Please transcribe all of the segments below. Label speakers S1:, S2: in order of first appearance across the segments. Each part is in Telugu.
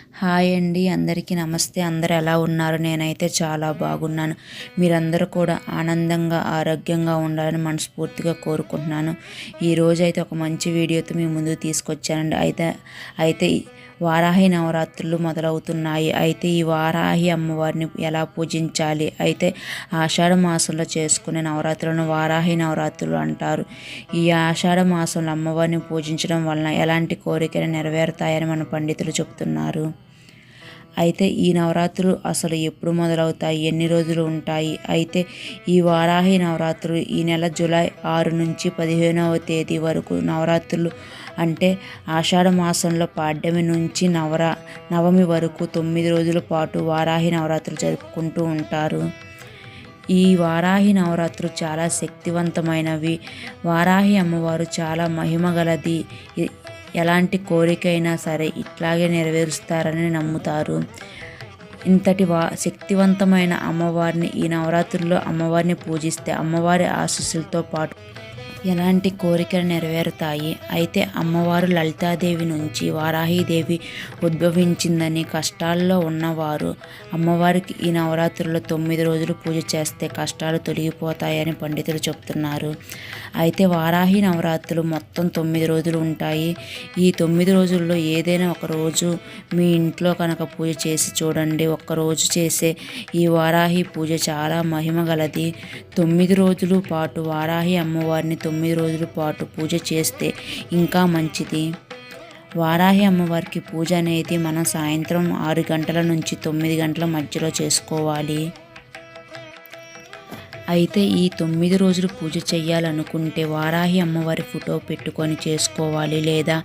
S1: హాయ్ అండి అందరికీ నమస్తే. అందరు ఎలా ఉన్నారు? నేనైతే చాలా బాగున్నాను. మీరందరూ కూడా ఆనందంగా ఆరోగ్యంగా ఉండాలని మనస్ఫూర్తిగా కోరుకుంటున్నాను. ఈరోజు అయితే ఒక మంచి వీడియోతో మీ ముందుకు తీసుకొచ్చానండి. అయితే అయితే వారాహి నవరాత్రులు మొదలవుతున్నాయి. అయితే ఈ వారాహి అమ్మవారిని ఎలా పూజించాలి? అయితే ఆషాఢ మాసంలో చేసుకునే నవరాత్రులను వారాహి నవరాత్రులు అంటారు. ఈ ఆషాఢ మాసంలో అమ్మవారిని పూజించడం వలన ఎలాంటి కోరికలు నెరవేరుతాయని మన పండితులు చెప్తున్నారు అయితే ఈ నవరాత్రులు అసలు ఎప్పుడు మొదలవుతాయి? ఎన్ని రోజులు ఉంటాయి? అయితే ఈ వారాహి నవరాత్రులు ఈ నెల జూలై ఆరు నుంచి పదిహేనవ తేదీ వరకు నవరాత్రులు అంటే ఆషాఢ మాసంలో పాడ్యమి నుంచి నవరా నవమి వరకు తొమ్మిది రోజుల పాటు వారాహి నవరాత్రులు జరుపుకుంటూ ఉంటారు. ఈ వారాహి నవరాత్రులు చాలా శక్తివంతమైనవి. వారాహి అమ్మవారు చాలా మహిమగలది ఎలాంటి కోరికైనా సరే ఇట్లాగే నెరవేరుస్తారని నమ్ముతారు. ఇంతటి వా శక్తివంతమైన అమ్మవారిని ఈ నవరాత్రుల్లో అమ్మవారిని పూజిస్తే అమ్మవారి ఆశీస్సులతో పాటు ఎలాంటి కోరికలు నెరవేరుతాయి? అయితే అమ్మవారు లలితాదేవి నుంచి వారాహీదేవి ఉద్భవించిందని కష్టాల్లో ఉన్నవారు అమ్మవారికి ఈ నవరాత్రుల్లో తొమ్మిది రోజులు పూజ చేస్తే కష్టాలు తొలగిపోతాయని పండితులు చెప్తున్నారు. అయితే వారాహి నవరాత్రులు మొత్తం తొమ్మిది రోజులు ఉంటాయి. ఈ తొమ్మిది రోజుల్లో ఏదైనా ఒక రోజు మీ ఇంట్లో కనుక పూజ చేసి చూడండి. ఒక్కరోజు చేసే ఈ వారాహి పూజ చాలా మహిమ గలది. తొమ్మిది రోజులు పాటు వారాహి అమ్మవారిని తొమ్మిది రోజుల పాటు పూజ చేస్తే ఇంకా మంచిది. వారాహి అమ్మవారికి పూజ అనేది మనం సాయంత్రం ఆరు గంటల నుంచి తొమ్మిది గంటల మధ్యలో చేసుకోవాలి. అయితే ఈ తొమ్మిది రోజులు పూజ చేయాలనుకుంటే వారాహి అమ్మవారి ఫోటో పెట్టుకొని చేసుకోవాలి లేదా?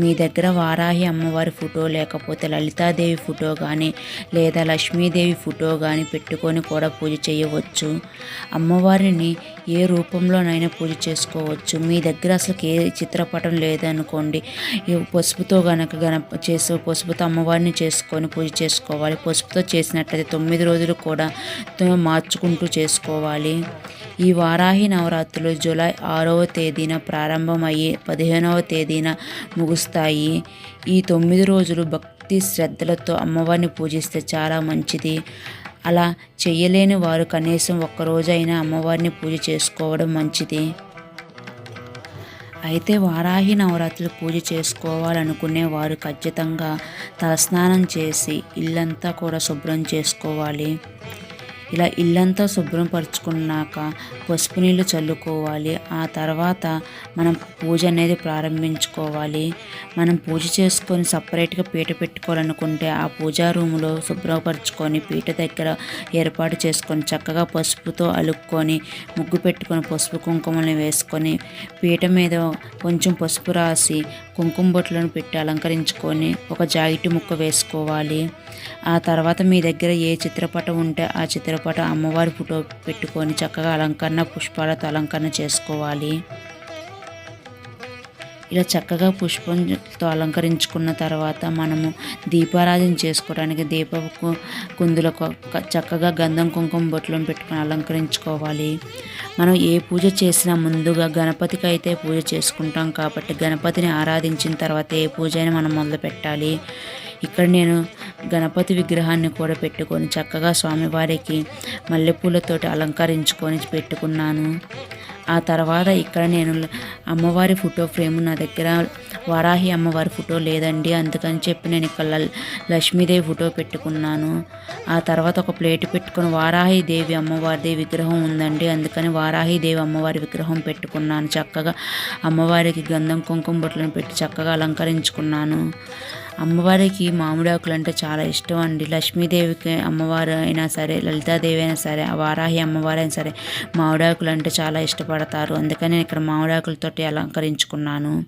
S1: మీ దగ్గర వారాహి అమ్మవారి ఫోటో లేకపోతే లలితాదేవి ఫోటో కానీ లేదా లక్ష్మీదేవి ఫోటో కానీ పెట్టుకొని కూడా పూజ చేయవచ్చు అమ్మవారిని ఏ రూపంలోనైనా పూజ చేసుకోవచ్చు. మీ దగ్గర అసలు ఏ చిత్రపటం లేదనుకోండి. పసుపుతో గనక గన చేసు పసుపుతో అమ్మవారిని చేసుకొని పూజ చేసుకోవాలి. పసుపుతో చేసినట్లయితే తొమ్మిది రోజులు కూడా మార్చుకుంటూ చేసుకోవాలి. చేసుకోవాలి ఈ వారాహి నవరాత్రులు జూలై ఆరవ తేదీన ప్రారంభమయ్యి పదిహేనవ తేదీన ముగుస్తాయి. ఈ తొమ్మిది రోజులు భక్తి శ్రద్ధలతో అమ్మవారిని పూజిస్తే చాలా మంచిది. అలా చేయలేని వారు కనీసం ఒక్కరోజైనా అమ్మవారిని పూజ చేసుకోవడం మంచిది. అయితే వారాహి నవరాత్రులు పూజ చేసుకోవాలనుకునే వారు ఖచ్చితంగా తలస్నానం చేసి ఇల్లంతా కూడా శుభ్రం చేసుకోవాలి. ఇలా ఇల్లంతా శుభ్రపరచుకున్నాక పసుపు నీళ్ళు చల్లుకోవాలి. ఆ తర్వాత మనం పూజ అనేది ప్రారంభించుకోవాలి. మనం పూజ చేసుకొని సపరేట్గా పీట పెట్టుకోవాలనుకుంటే ఆ పూజా రూములో శుభ్రపరచుకొని పీట దగ్గర ఏర్పాటు చేసుకొని చక్కగా పసుపుతో అలుక్కొని ముగ్గు పెట్టుకొని పసుపు కుంకుమని వేసుకొని పీట మీద కొంచెం పసుపు రాసి కుంకుమ బొట్లను పెట్టి అలంకరించుకొని ఒక జాకెట్ ముక్క వేసుకోవాలి. ఆ తర్వాత మీ దగ్గర ఏ చిత్రపటం ఉంటే ఆ చిత్ర పాటు అమ్మవారి ఫోటో పెట్టుకొని చక్కగా అలంకరణ పుష్పాలతో అలంకరణ చేసుకోవాలి. ఇలా చక్కగా పుష్పంతో అలంకరించుకున్న తర్వాత మనము దీపారాధన చేసుకోవడానికి దీపపు కుందులకు చక్కగా గంధం కుంకుమ బొట్లను పెట్టుకొని అలంకరించుకోవాలి. మనం ఏ పూజ చేసినా ముందుగా గణపతికి అయితే పూజ చేసుకుంటాం కాబట్టి గణపతిని ఆరాధించిన తర్వాత ఏ పూజ అయినా మనం మొదలు పెట్టాలి. ఇక్కడ నేను గణపతి విగ్రహాన్ని కూడా పెట్టుకొని చక్కగా స్వామివారికి మల్లెపూలతోటి అలంకరించుకొని పెట్టుకున్నాను. ఆ తర్వాత ఇక్కడ నేను అమ్మవారి ఫోటో ఫ్రేమ్ నా దగ్గర వారాహి అమ్మవారి ఫోటో లేదండి అందుకని చెప్పి నేను ఇక్కడ లక్ష్మీదేవి ఫోటో పెట్టుకున్నాను. ఆ తర్వాత ఒక ప్లేట్ పెట్టుకుని వారాహి దేవి అమ్మవారిది విగ్రహం ఉందండి అందుకని వారాహి దేవి అమ్మవారి విగ్రహం పెట్టుకున్నాను. చక్కగా అమ్మవారికి గంధం కుంకుమ బొట్లను పెట్టి చక్కగా అలంకరించుకున్నాను. అమ్మవారికి మామిడాకులు అంటే చాలా ఇష్టం అండి. లక్ష్మీదేవికి అమ్మవారు అయినా సరే లలితాదేవి అయినా సరే వారాహి అమ్మవారు అయినా సరే మామిడాకులు అంటే చాలా ఇష్టపడతారు. అందుకని నేను ఇక్కడ మామిడాకులతోటి అలంకరించుకున్నాను.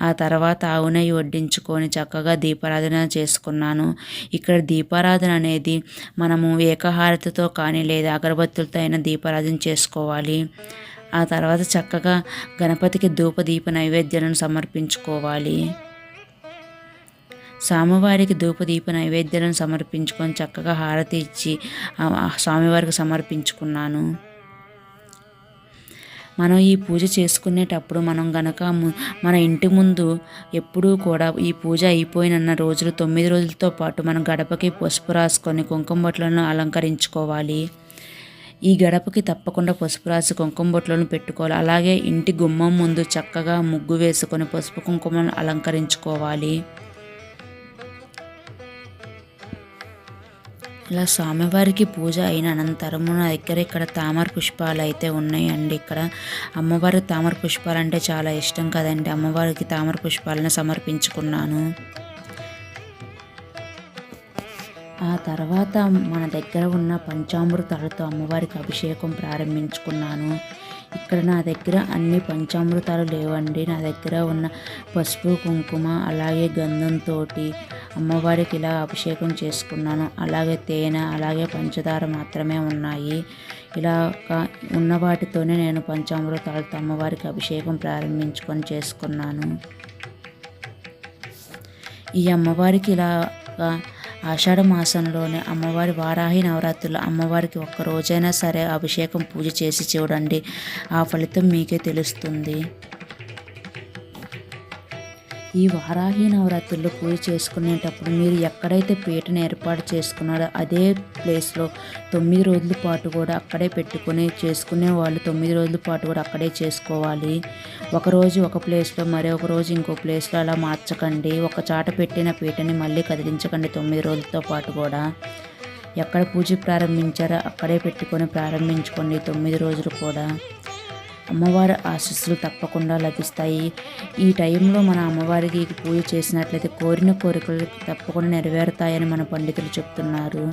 S1: ఆ తర్వాత ఆవునయ్యి వడ్డించుకొని చక్కగా దీపారాధన చేసుకున్నాను. ఇక్కడ దీపారాధన అనేది మనము ఏకహారతితో కానీ లేదా అగరబత్తులతో అయినా దీపారాధన చేసుకోవాలి. ఆ తర్వాత చక్కగా గణపతికి ధూప దీప నైవేద్యాలను సమర్పించుకోవాలి. స్వామివారికి ధూపదీప నైవేద్యాలను సమర్పించుకొని చక్కగా హారతి ఇచ్చి స్వామివారికి సమర్పించుకున్నాను. మనం ఈ పూజ చేసుకునేటప్పుడు మనం గనక మన ఇంటి ముందు ఎప్పుడూ కూడా ఈ పూజ అయిపోయినన్న రోజులు తొమ్మిది రోజులతో పాటు మనం గడపకి పసుపు రాసుకొని కుంకుమ బొట్లను అలంకరించుకోవాలి. ఈ గడపకి తప్పకుండా పసుపు రాసి కుంకుమ బొట్లను పెట్టుకోవాలి. అలాగే ఇంటి గుమ్మం ముందు చక్కగా ముగ్గు వేసుకొని పసుపు కుంకుమను అలంకరించుకోవాలి. ఇలా స్వామివారికి పూజ అయిన అనంతరము నా దగ్గర ఇక్కడ తామర పుష్పాలు అయితే ఉన్నాయండి ఇక్కడ? అమ్మవారి తామర పుష్పాలు అంటే చాలా ఇష్టం కదండి. అమ్మవారికి తామర పుష్పాలను సమర్పించుకున్నాను. ఆ తర్వాత మన దగ్గర ఉన్న పంచామృతాలతో అమ్మవారికి అభిషేకం ప్రారంభించుకున్నాను. ఇక్కడ నా దగ్గర అన్ని పంచామృతాలు లేవండి. నా దగ్గర ఉన్న పసుపు కుంకుమ అలాగే గంధంతో అమ్మవారికి ఇలా అభిషేకం చేసుకున్నాను. అలాగే తేనె అలాగే పంచదార మాత్రమే ఉన్నాయి. ఇలా ఉన్న వాటితోనే నేను పంచామృతాలతో అమ్మవారికి అభిషేకం ప్రారంభించుకొని చేసుకున్నాను. ఈ అమ్మవారికి ఇలా ఆషాఢ మాసంలోనే అమ్మవారి వారాహి నవరాత్రులు అమ్మవారికి ఒక్క రోజైనా సరే అభిషేకం పూజ చేసి చూడండి. ఆ ఫలితం మీకే తెలుస్తుంది. ఈ వారాహి నవరాత్రుల్లో పూజ చేసుకునేటప్పుడు మీరు ఎక్కడైతే పీటను ఏర్పాటు చేసుకున్నారో అదే ప్లేస్లో తొమ్మిది రోజుల పాటు కూడా అక్కడే పెట్టుకుని చేసుకునే వాళ్ళు తొమ్మిది రోజుల పాటు కూడా అక్కడే చేసుకోవాలి. ఒకరోజు ఒక ప్లేస్లో మరి ఒక రోజు ఇంకో ప్లేస్లో అలా మార్చకండి. ఒక చాట పెట్టిన పీటని మళ్ళీ కదిలించకండి తొమ్మిది రోజులతో పాటు కూడా. ఎక్కడ పూజ ప్రారంభించారో అక్కడే పెట్టుకొని ప్రారంభించుకోండి తొమ్మిది రోజులు కూడా. అమ్మవారి ఆశీస్సులు తప్పకుండా లభిస్తాయి. ఈ టైంలో మన అమ్మవారికి పూజ చేసినట్లయితే కోరిన కోరికలు తప్పకుండా నెరవేరుతాయని మన పండితులు చెప్తున్నారు.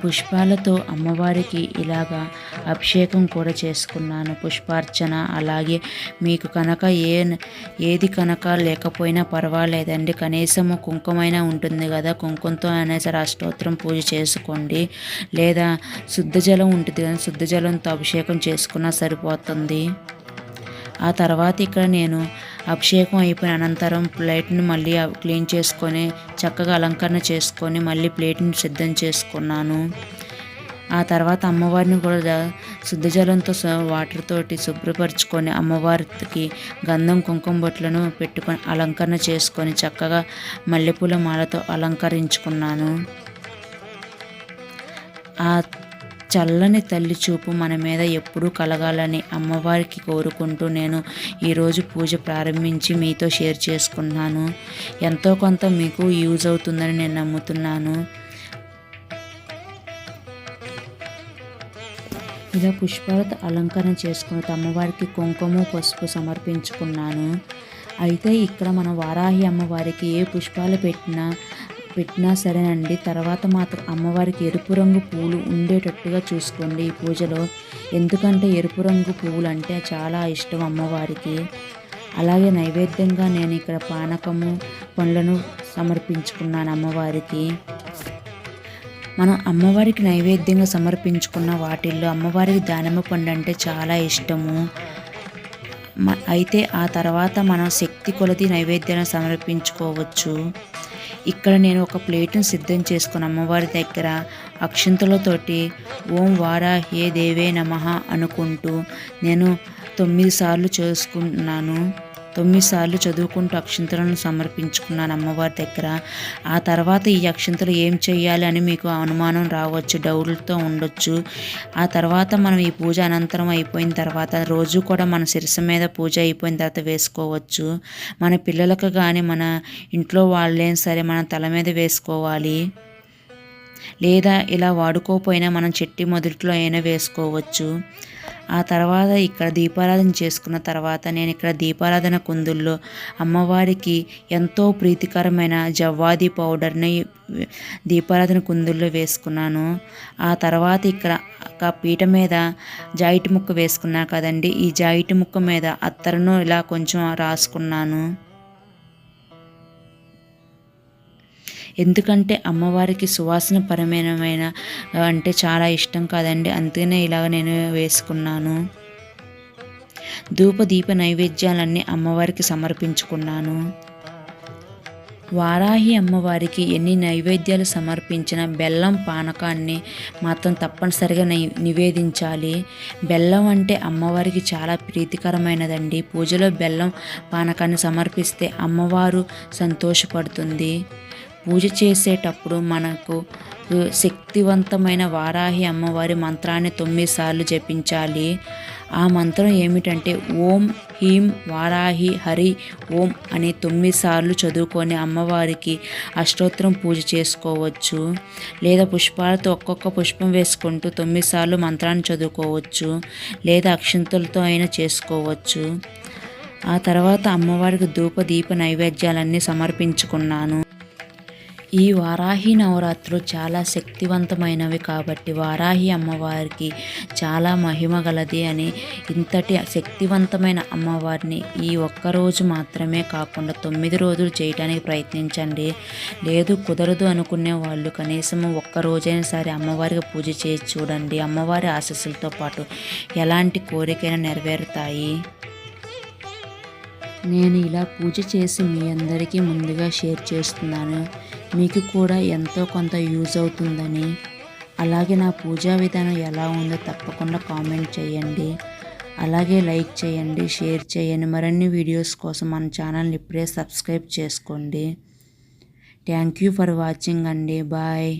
S1: పుష్పాలతో అమ్మవారికి ఇలాగా అభిషేకం కూడా చేసుకున్నాను పుష్పార్చన అలాగే మీకు కనుక ఏ ఏది కనుక లేకపోయినా పర్వాలేదండి. కనీసము కుంకుమైనా ఉంటుంది కదా కుంకుమతో అనేసి అష్టోత్తరం పూజ చేసుకోండి. లేదా శుద్ధ జలం ఉంటుంది కదా శుద్ధ జలంతో అభిషేకం చేసుకున్నా సరిపోతుంది. ఆ తర్వాత ఇక్కడ నేను అభిషేకం అయిపోయిన అనంతరం ప్లేట్ని మళ్ళీ క్లీన్ చేసుకొని చక్కగా అలంకరణ చేసుకొని మళ్ళీ ప్లేట్ని సిద్ధం చేసుకున్నాను. ఆ తర్వాత అమ్మవారిని కూడా శుద్ధ జలంతో వాటర్ తోటి శుభ్రపరచుకొని అమ్మవారికి గంధం కుంకుమ బొట్లను పెట్టుకొని అలంకరణ చేసుకొని చక్కగా మల్లెపూల మాలతో అలంకరించుకున్నాను. ఆ చల్లని తల్లి చూపు మన మీద ఎప్పుడూ కలగాలని అమ్మవారికి కోరుకుంటూ నేను ఈరోజు పూజ ప్రారంభించి మీతో షేర్ చేసుకున్నాను. ఎంతో కొంత మీకు యూజ్ అవుతుందని నేను నమ్ముతున్నాను. ఇలా పుష్పాలతో అలంకరణ చేసుకున్న అమ్మవారికి కుంకుమ పసుపు సమర్పించుకున్నాను. అయితే ఇక్కడ మన వారాహి అమ్మవారికి ఏ పుష్పాలు పెట్టినా పెట్టినా సరేనండి. తర్వాత మాత్రం అమ్మవారికి ఎరుపు రంగు పూలు ఉండేటట్టుగా చూసుకోండి ఈ పూజలో. ఎందుకంటే ఎరుపు రంగు పువ్వులు అంటే చాలా ఇష్టం అమ్మవారికి. అలాగే నైవేద్యంగా నేను ఇక్కడ పానకము పండ్లను సమర్పించుకున్నాను అమ్మవారికి. మనం అమ్మవారికి నైవేద్యంగా సమర్పించుకున్న వాటిల్లో అమ్మవారికి దానిమ్మ పండు అంటే చాలా ఇష్టము. అయితే ఆ తర్వాత మనం శక్తి కొలది నైవేద్యాన్ని సమర్పించుకోవచ్చు. ఇక్కడ నేను ఒక ప్లేట్ను సిద్ధం చేసుకుని అమ్మవారి దగ్గర అక్షంతులతోటి ఓం వారా హే దేవే నమ అనుకుంటూ నేను తొమ్మిది సార్లు చేసుకున్నాను. తొమ్మిది సార్లు చదువుకుంటూ అక్షంతలను సమర్పించుకున్నాను అమ్మవారి దగ్గర. ఆ తర్వాత ఈ అక్షింతలు ఏం చేయాలి అని మీకు అనుమానం రావచ్చు డౌట్లతో ఉండొచ్చు. ఆ తర్వాత మనం ఈ పూజ అనంతరం అయిపోయిన తర్వాత రోజు కూడా మన శిరస మీద పూజ అయిపోయిన తర్వాత వేసుకోవచ్చు. మన పిల్లలకు కానీ మన ఇంట్లో వాళ్ళేం సరే మన తల మీద వేసుకోవాలి. లేదా ఇలా వాడుకోపోయినా మనం చెట్టి మొదట్లో అయినా వేసుకోవచ్చు. ఆ తర్వాత ఇక్కడ దీపారాధన చేసుకున్న తర్వాత నేను ఇక్కడ దీపారాధన కుందుల్లో అమ్మవారికి ఎంతో ప్రీతికరమైన జవ్వాది పౌడర్ని దీపారాధన కుందుల్లో వేసుకున్నాను. ఆ తర్వాత ఇక్కడ ఒక పీట మీద జాయిట్ ముక్క వేసుకున్నా కదండి. ఈ జాయిట్ ముక్క మీద అత్తరును ఇలా కొంచెం రాసుకున్నాను. ఎందుకంటే అమ్మవారికి సువాసన పరమైన అంటే చాలా ఇష్టం కాదండి. అందుకనే ఇలాగ నేను వేసుకున్నాను. ధూప దీప నైవేద్యాలన్నీ అమ్మవారికి సమర్పించుకున్నాను. వారాహి అమ్మవారికి ఎన్ని నైవేద్యాలు సమర్పించిన బెల్లం పానకాన్ని మాత్రం తప్పనిసరిగా నై నివేదించాలి. బెల్లం అంటే అమ్మవారికి చాలా ప్రీతికరమైనదండి. పూజలో బెల్లం పానకాన్ని సమర్పిస్తే అమ్మవారు సంతోషపడుతుంది. పూజ చేసేటప్పుడు మనకు శక్తివంతమైన వారాహి అమ్మవారి మంత్రాన్ని తొమ్మిది సార్లు జపించాలి. ఆ మంత్రం ఏమిటంటే ఓం హీం వారాహి హరి ఓం అని తొమ్మిది సార్లు చదువుకొని అమ్మవారికి అష్టోత్తరం పూజ చేసుకోవచ్చు. లేదా పుష్పాలతో ఒక్కొక్క పుష్పం వేసుకుంటూ తొమ్మిది సార్లు మంత్రాన్ని చదువుకోవచ్చు. లేదా అక్షంతులతో అయినా చేసుకోవచ్చు. ఆ తర్వాత అమ్మవారికి ధూప దీప నైవేద్యాలన్నీ సమర్పించుకున్నాను. ఈ వారాహి నవరాత్రులు చాలా శక్తివంతమైనవి కాబట్టి వారాహి అమ్మవారికి చాలా మహిమ గలది అని ఇంతటి శక్తివంతమైన అమ్మవారిని ఈ ఒక్కరోజు మాత్రమే కాకుండా తొమ్మిది రోజులు చేయడానికి ప్రయత్నించండి. లేదు కుదరదు అనుకునే వాళ్ళు కనీసం ఒక్కరోజైనా సరే అమ్మవారికి పూజ చేసి చూడండి. అమ్మవారి ఆశస్సులతో పాటు ఎలాంటి కోరికైనా నెరవేరుతాయి. నేను ఇలా పూజ చేసి మీ అందరికీ ముందుగా షేర్ చేస్తున్నాను. మీకు కూడా ఎంతో కొంత యూజ్ అవుతుందని. అలాగే నా పూజా విధానం ఎలా ఉందో తప్పకుండా కామెంట్ చేయండి. అలాగే లైక్ చేయండి షేర్ చేయండి. మరిన్ని వీడియోస్ కోసం మన ఛానల్ని ఇప్పుడే సబ్స్క్రైబ్ చేసుకోండి. థ్యాంక్ యూ ఫర్ వాచింగ్ అండి. బాయ్.